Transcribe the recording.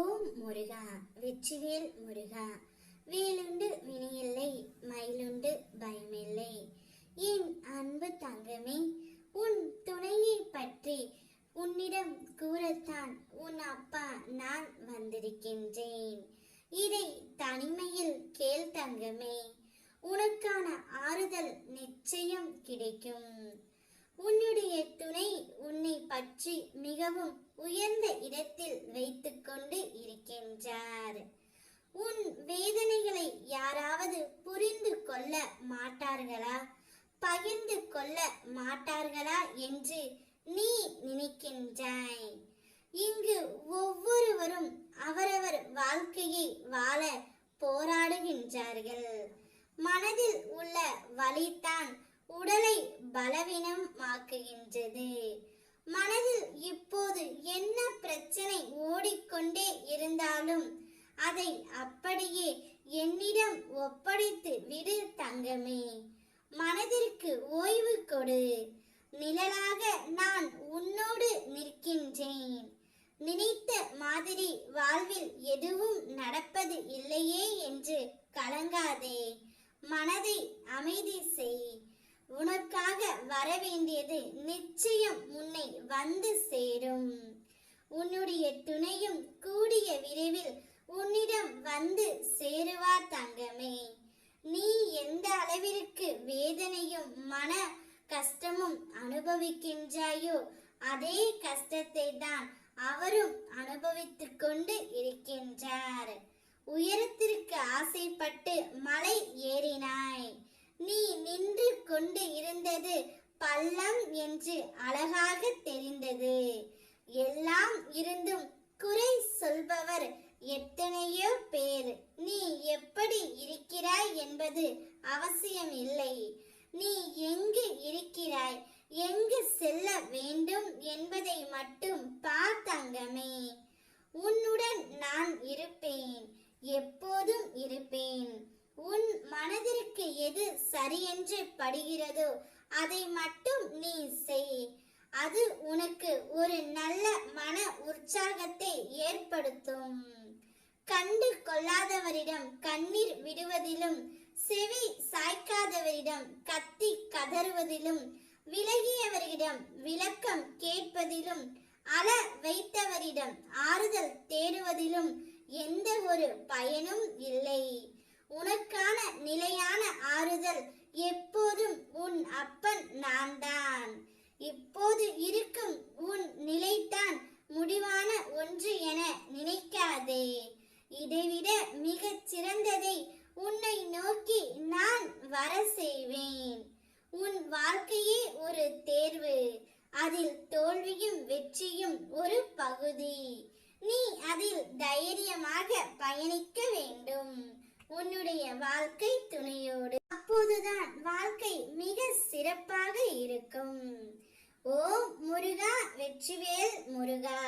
ஓம் முருகா வெற்றிவேல் முருகா. வேலுண்டு வினையில்லை மயிலுண்டு பயமில்லை. என் அன்பு தங்கமே உன் துணையை பற்றி உன்னிடம் கூறத்தான் உன் அப்பா நான் வந்திருக்கின்றேன். இதை தனிமையில் கேள் தங்கமே உனக்கான ஆறுதல் நிச்சயம் கிடைக்கும். உன்னுடைய துணை உன்னை பற்றி மிகவும் உயர்ந்த இடத்தில் வைத்துக்கொண்டு இருக்கின்றார். உன் வேதனைகளை யாராவது புரிந்து கொள்ள மாட்டார்களா? பகிர்ந்து கொள்ள மாட்டார்களா என்று நீ நினைக்கின்றாய். இங்கு ஒவ்வொருவரும் அவரவர் வாழ்க்கையை வாழ போராடுகின்றார்கள். மனதில் உள்ள வலிதான் உடலை பலவீனமாக்குகின்றது. மனதில் இப்போது என்ன பிரச்சனை ஓடிக்கொண்டே இருந்தாலும் அதை அப்படியே என்னிடம் ஒப்படைத்து விடு தங்கமே. மனதிற்கு ஓய்வு கொடு. நிழலாக நான் உன்னோடு நிற்கின்றேன். நினைத்த மாதிரி வாழ்வில் எதுவும் நடப்பது இல்லையே என்று கலங்காதே. மனதை அமைதி செய். உனக்காக வரவேண்டியது நிச்சயம் உன்னை வந்து சேரும். உன்னுடைய துணையும் கூடிய விரைவில் உன்னிடம் வந்து சேருவார் தங்கமே. நீ எந்த அளவிற்கு வேதனையும் மன கஷ்டமும் அனுபவிக்கின்றாயோ அதே கஷ்டத்தை தான் அவரும் அனுபவித்துக் கொண்டு இருக்கின்றார். உயரத்திற்கு ஆசைப்பட்டு மலை ஏறினாய். கொண்டு இருந்தது. பள்ளம் என்று அழகாக தெரிந்தது. எல்லாம் இருந்தும் குறை சொல்பவர் எத்தனையோ பேர். நீ எப்படி இருக்கிறாய் என்பது அவசியம் இல்லை நீ எங்கு இருக்கிறாய்? எங்கு செல்ல வேண்டும் என்பதை மட்டும் பார்த்தங்கமே உன்னுடன் நான் இருப்பேன் எப்போதும் இருப்பேன் உன் மனதிற்கு எது சரியென்று படுகிறதோ அதை மட்டும் நீ செய். அது உனக்கு ஒரு நல்ல மன உற்சாகத்தை ஏற்படுத்தும். கண்டு கொள்ளாதவரிடம் கண்ணீர் விடுவதிலும் செவி சாய்க்காதவரிடம் கத்தி கதறுவதிலும் விலகியவரிடம் விளக்கம் கேட்பதிலும் அழ வைத்தவரிடம் ஆறுதல் தேடுவதிலும் எந்த ஒரு பயனும் இல்லை. உனக்கான நிலையான எப்போதும் உன் அப்பன் நான் தான் இப்போது இருக்கும் உன் நிலைத்தான் முடிவான ஒன்று என நினைக்காதே. இதைவிட மிகச் சிறந்ததை உன்னை நோக்கி நான் வர செய்வேன். உன் வாழ்க்கையே ஒரு தேர்வு. அதில் தோல்வியும் வெற்றியும் ஒரு பகுதி. நீ அதில் தைரியமாக பயணிக்க வேண்டும். உன்னுடைய வாழ்க்கை துணையோடு. அப்போதுதான் வாழ்க்கை மிக சிறப்பாக இருக்கும். ஓ முருகா வெற்றிவேல் முருகா.